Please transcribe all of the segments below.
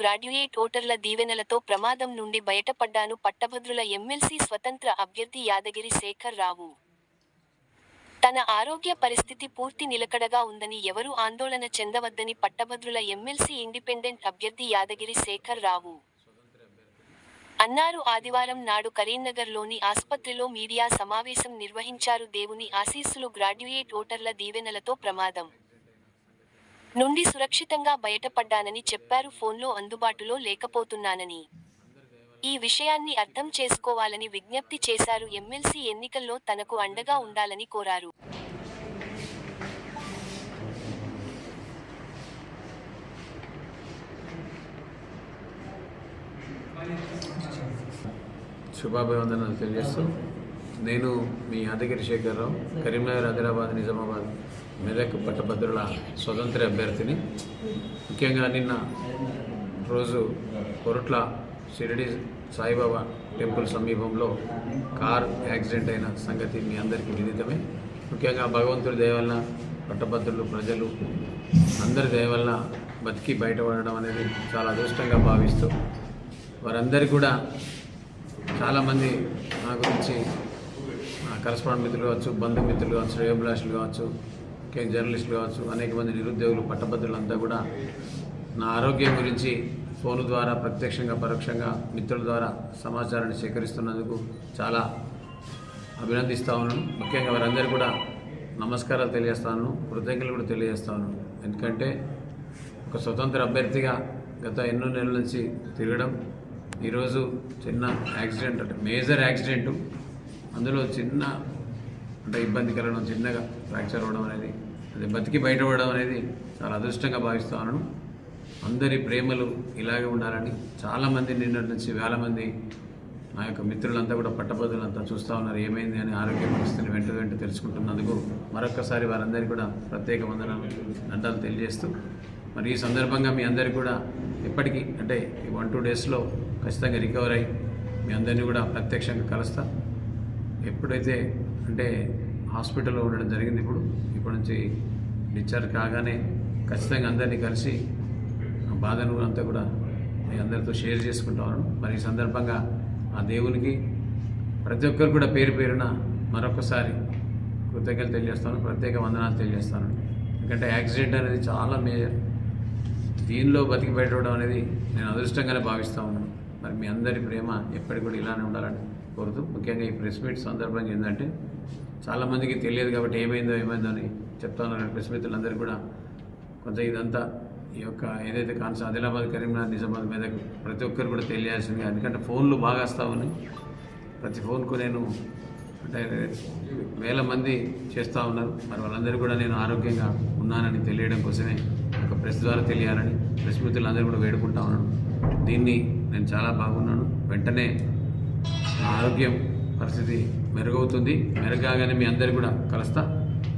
Graduate ఓటర్ల దీవెనలతో ప్రమాదం నుండి బయటపడ్డాను పట్టభద్రుల ఎమ్మెల్సీ స్వతంత్ర అభ్యర్థి యాదగిరి శేఖర్ రావు. తన ఆరోగ్య పరిస్థితి పూర్తి నిలకడగా ఉందని ఎవరూ ఆందోళన చెందవద్దని పట్టభద్రుల ఎమ్మెల్సీ ఇండిపెండెంట్ అభ్యర్థి యాదగిరి శేఖర్ రావు. అన్నారు ఆదివారం నాడు కరీంనగర్లోని ఆసుపత్రిలో మీడియా సమావేశం నిర్వహించారు దేవుని ఆశీస్సులు గ్రాడ్యుయేట్ ఓటర్ల దీవెనలతో ప్రమాదం. నుండి సురక్షితంగా బయటపడ్డానని చెప్పారు. ఫోన్లో అందుబాటులో లేకపోతున్నానని. ఈ విషయాన్ని అర్థం చేసుకోవాలని విజ్ఞప్తి చేశారు. ఎమ్మెల్సీ ఎన్నికల్లో తనకు అండగా ఉండాలని కోరారు. శుభాభివందనలు తెలియజేస్తూ నేను మీ యాదగిరి శేఖర్రావు కరీంనగర్ ఆదిలాబాద్ నిజామాబాద్ మెదక్ పట్టభద్రుల స్వతంత్ర అభ్యర్థిని. ముఖ్యంగా నిన్న రోజు కొరట్ల షిరిడి సాయిబాబా టెంపుల్ సమీపంలో కార్ యాక్సిడెంట్ అయిన సంగతి మీ అందరికీ విదితమే. ముఖ్యంగా భగవంతుడి దయవల్ల పట్టభద్రులు ప్రజలు అందరి దయవల్ల బతికి బయటపడడం అనేది చాలా అదృష్టంగా భావిస్తూ వారందరికీ కూడా చాలామంది నా గురించి కరస్పాండ్ మిత్రులు కావచ్చు బంధుమిత్రులు కావచ్చు రేబులాషులు కావచ్చు ఇంకే జర్నలిస్టులు కావచ్చు అనేక మంది నిరుద్యోగులు పట్టభద్రులంతా కూడా నా ఆరోగ్యం గురించి ఫోన్ ద్వారా ప్రత్యక్షంగా పరోక్షంగా మిత్రుల ద్వారా సమాచారాన్ని సేకరిస్తున్నందుకు చాలా అభినందిస్తా ఉన్నాను. ముఖ్యంగా వారందరూ కూడా నమస్కారాలు తెలియజేస్తాను కృతజ్ఞతలు కూడా తెలియజేస్తాను ఎందుకంటే ఒక స్వతంత్ర అభ్యర్థిగా గత ఎన్నో నెలల నుంచి తిరగడం ఈరోజు చిన్న యాక్సిడెంట్ అంటే మేజర్ యాక్సిడెంట్. అందులో చిన్న అంటే ఇబ్బంది కలగడం చిన్నగా ఫ్రాక్చర్ అవ్వడం అనేది అది బతికి బయటపడడం అనేది చాలా అదృష్టంగా భావిస్తున్నాను అందరి ప్రేమలు ఇలాగే ఉండాలని చాలామంది నిన్నటి నుంచి వేల మంది నా యొక్క మిత్రులంతా కూడా పట్టభద్రులంతా చూస్తూ ఉన్నారు. ఏమైంది అని ఆరోగ్య పరిస్థితిని వెంట వెంట తెలుసుకుంటున్నందుకు మరొకసారి వారందరికీ కూడా ప్రత్యేక వందనాలు దండాలు తెలియజేస్తూ మరి ఈ సందర్భంగా మీ అందరికీ కూడా ఎప్పటికీ అంటే ఈ వన్ టూ డేస్లో ఖచ్చితంగా రికవర్ అయ్యి మీ అందరినీ కూడా ప్రత్యక్షంగా కలుస్తా. ఎప్పుడైతే అంటే హాస్పిటల్లో ఉండడం జరిగింది ఇప్పుడు ఇప్పటి నుంచి డిశ్చార్జ్ కాగానే ఖచ్చితంగా అందరినీ కలిసి బాధను అంతా కూడా మీ అందరితో షేర్ చేసుకుంటాను ఉన్నాను. మరి ఈ సందర్భంగా ఆ దేవునికి ప్రతి ఒక్కరు కూడా పేరు పేరున మరొకసారి కృతజ్ఞతలు తెలియజేస్తాను ప్రత్యేక వందనాలు తెలియజేస్తాను. ఎందుకంటే యాక్సిడెంట్ అనేది చాలా మేజర్. దీనిలో బతికి పెట్టడం అనేది నేను అదృష్టంగానే భావిస్తా ఉన్నాను. మరి మీ అందరి ప్రేమ ఎప్పటికి కూడా ఇలానే ఉండాలని కోరుతూ ముఖ్యంగా ఈ ప్రెస్ మీట్ సందర్భంగా ఏంటంటే చాలామందికి తెలియదు కాబట్టి ఏమైందో ఏమైందో అని చెప్తా ఉన్నారు ప్రెస్ మిత్రులందరూ కూడా కొంచెం ఇదంతా ఈ యొక్క ఏదైతే కాన్స్ ఆదిలాబాద్ కరీంనగర్ నిజామాబాద్ మీద ప్రతి ఒక్కరు కూడా తెలియాల్సింది ఎందుకంటే ఫోన్లు బాగా వస్తూ ఉన్నాయి ప్రతి ఫోన్కు నేను అంటే వేల మంది చేస్తూ ఉన్నారు. మరి వాళ్ళందరూ కూడా నేను ఆరోగ్యంగా ఉన్నానని తెలియడం కోసమే ఒక ప్రెస్ ద్వారా తెలియాలని ప్రెస్ మిత్రులందరూ కూడా వేడుకుంటా ఉన్నాను. దీన్ని నేను చాలా బాగున్నాను. వెంటనే ఆరోగ్యం పరిస్థితి మెరుగవుతుంది. మెరుగాగానే మీ అందరు కూడా కలుస్తా.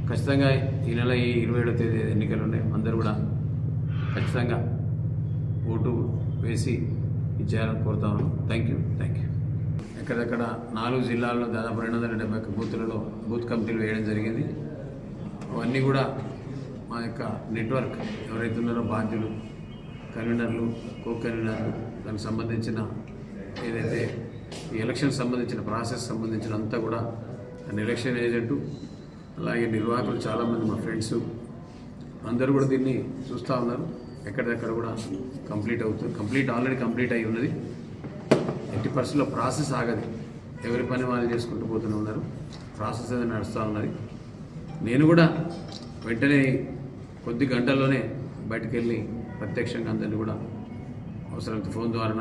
ఖచ్చితంగా ఈ నెల ఈ ఇరవై ఏడో తేదీ ఎన్నికలు ఉన్నాయి. అందరూ కూడా ఖచ్చితంగా ఓటు వేసి ఇచ్చేయాలని కోరుతా థ్యాంక్ యూ థ్యాంక్ యూ ఎక్కడెక్కడ నాలుగు జిల్లాల్లో దాదాపు రెండు వందల డెబ్బై ఒక్క బూతులలో బూత్ కమిటీలు వేయడం జరిగింది. అవన్నీ కూడా మా యొక్క నెట్వర్క్ ఎవరైతే ఉన్నారో బాధ్యులు కన్వీనర్లు కో కన్వీనర్లు దానికి సంబంధించిన ఏదైతే ఈ ఎలక్షన్ సంబంధించిన ప్రాసెస్ సంబంధించిన అంతా కూడా అండ్ ఎలక్షన్ ఏజెంటు అలాగే నిర్వాహకులు చాలామంది మా ఫ్రెండ్స్ అందరూ కూడా దీన్ని చూస్తూ ఉన్నారు. ఎక్కడిదక్కడ కూడా కంప్లీట్ అవుతుంది కంప్లీట్ ఆల్రెడీ కంప్లీట్ అయి ఉన్నది. ఎట్టి పరిస్థితుల్లో ప్రాసెస్ ఆగదు. ఎవరి పని వాళ్ళు చేసుకుంటూ పోతూనే ఉన్నారు. ప్రాసెస్ అనేది నడుస్తూ ఉన్నది. నేను కూడా వెంటనే కొద్ది గంటల్లోనే బయటకు వెళ్ళి ప్రత్యక్షంగా అందరినీ కూడా అవసరమైతే ఫోన్ ద్వారా